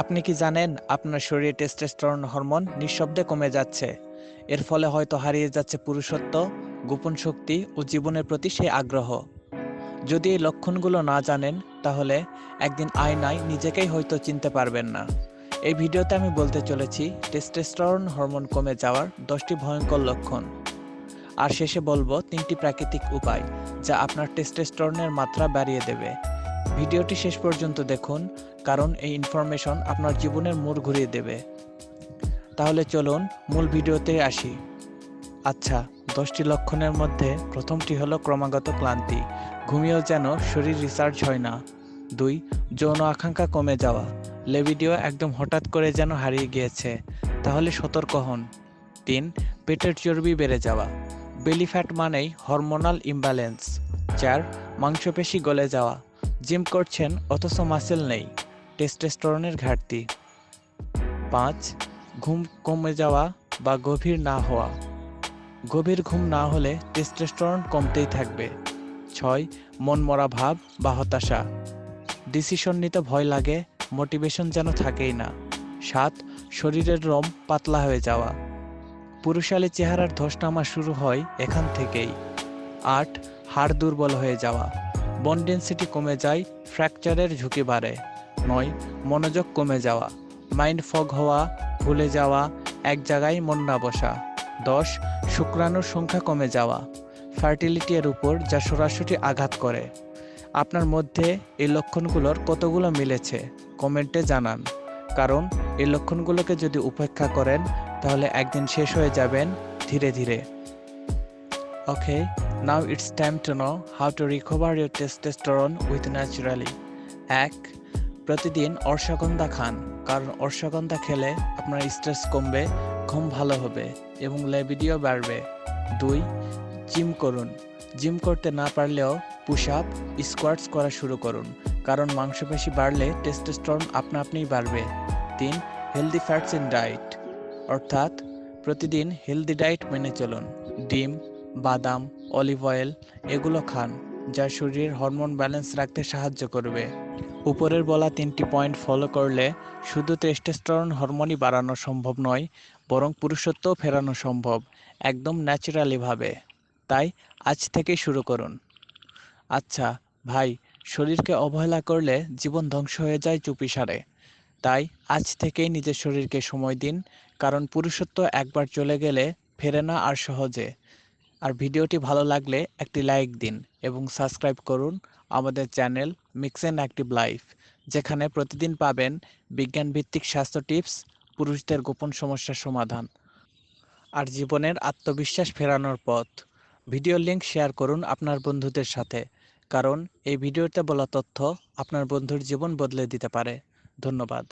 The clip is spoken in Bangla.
আপনি কি জানেন আপনার শরীরে টেস্টোস্টেরন হরমোন নিঃশব্দে কমে যাচ্ছে? এর ফলে হয়তো হারিয়ে যাচ্ছে পুরুষত্ব, গোপন শক্তি ও জীবনের প্রতি সেই আগ্রহ। যদি এই লক্ষণগুলো না জানেন, তাহলে একদিন আয়নায় নিজেকেই হয়তো চিনতে পারবেন না। এই ভিডিওতে আমি বলতে চলেছি টেস্টোস্টেরন হরমোন কমে যাওয়ার দশটি ভয়ঙ্কর লক্ষণ। আর শেষে বলব তিনটি প্রাকৃতিক উপায়, যা আপনার টেস্টোস্টেরনের মাত্রা বাড়িয়ে দেবে। ভিডিওটি শেষ পর্যন্ত দেখুন, কারণ এই ইনফরমেশন আপনার জীবনের মোড় ঘুরিয়ে দেবে। তাহলে চলুন মূল ভিডিওতে আসি। আচ্ছা দশটি লক্ষণের মধ্যে প্রথমটি হলো ক্রমাগত ক্লান্তি। ঘুমিয়েও যেন শরীর রিসার্চ হয় না। দুই, যৌন আকাঙ্ক্ষা কমে যাওয়া। লেভিডিও একদম হঠাৎ করে যেন হারিয়ে গিয়েছে। তাহলে সতর্ক হন। তিন, পেটের চর্বি বেড়ে যাওয়া। বেলি ফ্যাট মানেই হরমোনাল ইমব্যালেন্স চার, মাংসপেশি গলে যাওয়া। জিম করছেন, অথচ মাসেল নেই। টেস্টোস্টেরনের ঘাটতি। পাঁচ, ঘুম কমে যাওয়া বা গভীর না হওয়া। গভীর ঘুম না হলে টেস্টোস্টেরন কমতেই থাকবে। ছয় মন মরা ভাব বা হতাশা। ডিসিশন নিতে ভয় লাগে মোটিভেশন যেন থাকেই না। সাত, শরীরের রম পাতলা হয়ে যাওয়া। পুরুষালী চেহারার ধস নামা শুরু হয় এখান থেকেই। আট, হাড় দুর্বল হয়ে যাওয়া। বন ডেন্সিটি কমে যায় ফ্র্যাকচারের ঝুঁকি বাড়ে। নয়, মনোযোগ কমে যাওয়া। মাইন্ড ফগ হওয়া, ভুলে যাওয়া, এক জায়গায় মন না বসা। দশ, শুক্রাণুর সংখ্যা কমে যাওয়া। ফার্টিলিটি এর উপর যা সরাসরি আঘাত করে। আপনার মধ্যে এই লক্ষণগুলোর কতগুলো মিলেছে? কমেন্টে জানান। কারণ, এই লক্ষণগুলোকে যদি উপেক্ষা করেন, তাহলে একদিন শেষ হয়ে যাবেন ধীরে ধীরে। Okay now it's time to know how to recover your testosterone with naturally এক প্রতিদিন অর্শগন্ধা খান, কারণ অর্শগন্ধা খেলে আপনার স্ট্রেস কমবে, ঘুম ভালো হবে এবং লেবিডিও বাড়বে। দুই জিম করুন। জিম করতে না পারলেও পুশ আপ স্কোয়াটস করা শুরু করুন, কারণ মাংসপেশি বাড়লে টেস্টোস্টেরন আপনা আপনিই বাড়বে। তিন হেলদি ফ্যাটস ইন ডায়েট অর্থাৎ প্রতিদিন হেলদি ডায়েট মেনে চলুন। ডিম বাদাম, অলিভ অয়েল এগুলো খান, যা শরীরের হরমোন ব্যালেন্স রাখতে সাহায্য করবে। উপরের বলা তিনটি পয়েন্ট ফলো করলে শুধু টেস্টোস্টেরন হরমোনই বাড়ানো সম্ভব নয়, বরং পুরুষত্বও ফেরানো সম্ভব, একদম ন্যাচারালিভাবে তাই আজ থেকেই শুরু করুন। আচ্ছা ভাই, শরীরকে অবহেলা করলে জীবন ধ্বংস হয়ে যায় চুপিসারে তাই আজ থেকেই নিজের শরীরকে সময় দিন, কারণ পুরুষত্ব একবার চলে গেলে ফেরে না আর সহজে। আর ভিডিওটি ভালো লাগলে একটি লাইক দিন এবং সাবস্ক্রাইব করুন আমাদের channel mix and active life যেখানে প্রতিদিন পাবেন বিজ্ঞানভিত্তিক স্বাস্থ্য টিপস, পুরুষদের গোপন সমস্যার সমাধান আর জীবনের আত্মবিশ্বাস ফেরানোর পথ। ভিডিও লিংক শেয়ার করুন আপনার বন্ধুদের সাথে, কারণ এই ভিডিওতে বলা তথ্য আপনার বন্ধুর জীবন বদলে দিতে পারে। ধন্যবাদ।